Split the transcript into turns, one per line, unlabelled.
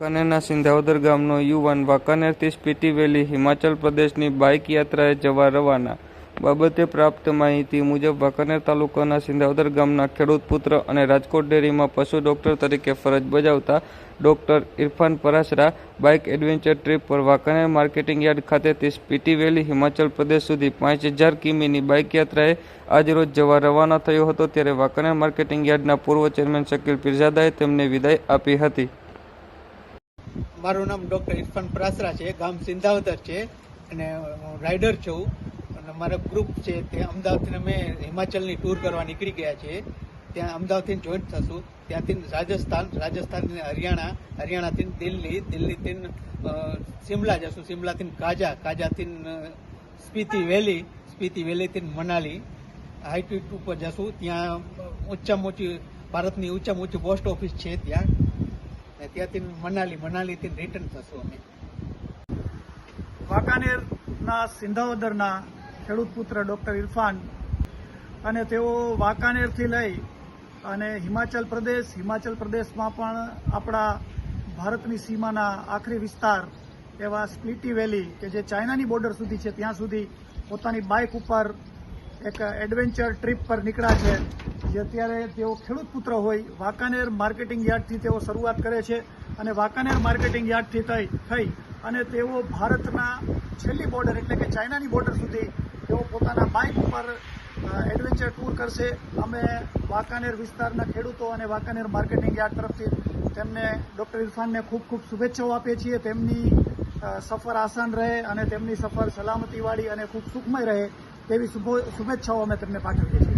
વાંકાનેરના સિંધાવદર ગામનો યુવાન વાંકાનેરથી સ્પીટી વેલી હિમાચલ પ્રદેશની બાઇક યાત્રાએ જવા રવાના. બાબતે પ્રાપ્ત માહિતી મુજબ વાંકાનેર તાલુકાના સિંધાવદર ગામના ખેડૂત પુત્ર અને રાજકોટ ડેરીમાં પશુ ડોક્ટર તરીકે ફરજ બજાવતા doctor Irfan Parasara bike adventure trip પર વાંકાનેર માર્કેટિંગ યાર્ડ ખાતેથી સ્પીટી વેલી હિમાચલ પ્રદેશ સુધી પાંચ હજાર કિમીની બાઇક યાત્રાએ આજરોજ જવા રવાના થયો હતો ત્યારે વાંકાનેર માર્કેટિંગ યાર્ડના પૂર્વ ચેરમેન શકીલ પીરઝાદાએ તેમને વિદાય આપી હતી.
મારું નામ ડૉક્ટર ઇરફાન પ્રાસરા છે, ગામ સિંધાવદર છે અને હું રાઇડર છું. અને મારા ગ્રુપ છે તે અમદાવાદથી અમે હિમાચલની ટૂર કરવા નીકળી ગયા છીએ ત્યાં અમદાવાદથી જોઈન્ટ થશું. ત્યાંથી રાજસ્થાન રાજસ્થાનથી હરિયાણા, હરિયાણાથી દિલ્હી, દિલ્હીથી શિમલા જશું. શિમલાથી કાજા, કાજાથી સ્પીતિ વેલી, સ્પીતિ વેલીથી મનાલી. હાઈટ ઉપર જશું. ત્યાં ઊંચામાં ઊંચી ભારતની ઊંચામાં ઊંચી પોસ્ટ ઓફિસ છે ત્યાં. ને ત્યાંથી મનાલી, મનાલીથી રિટર્ન થશું અમે.
વાંકાનેરના સિંધાવદરના ખેડૂત પુત્ર ડૉક્ટર ઇરફાન અને તેઓ વાંકાનેરથી લઈ અને હિમાચલ પ્રદેશ, હિમાચલ પ્રદેશમાં પણ આપણા ભારતની સીમાના આખરી વિસ્તાર એવા સ્પ્લિટી વેલી કે જે ચાઇનાની બોર્ડર સુધી છે, ત્યાં સુધી પોતાની બાઇક ઉપર એક એડવેન્ચર ટ્રીપ પર નીકળ્યા છે, જે અત્યારે તેઓ ખેડૂત પુત્ર હોય, વાંકાનેર માર્કેટિંગ યાર્ડથી તેઓ શરૂઆત કરે છે અને વાંકાનેર માર્કેટિંગ યાર્ડથી થઈ થઈ અને તેઓ ભારતના છેલ્લી બોર્ડર એટલે કે ચાઇનાની બોર્ડર સુધી તેઓ પોતાના બાઇક ઉપર એડવેન્ચર ટૂર કરશે. અમે વાંકાનેર વિસ્તારના ખેડૂતો અને વાંકાનેર માર્કેટિંગ યાર્ડ તરફથી તેમને ડૉક્ટર ઇરફાનને ખૂબ ખૂબ શુભેચ્છાઓ આપીએ છીએ. તેમની સફર આસાન રહે અને તેમની સફર સલામતીવાળી અને ખૂબ સુખમય રહે. તેવી શુભો- શુભેચ્છાઓ અમે તમને પાઠવીએ છીએ.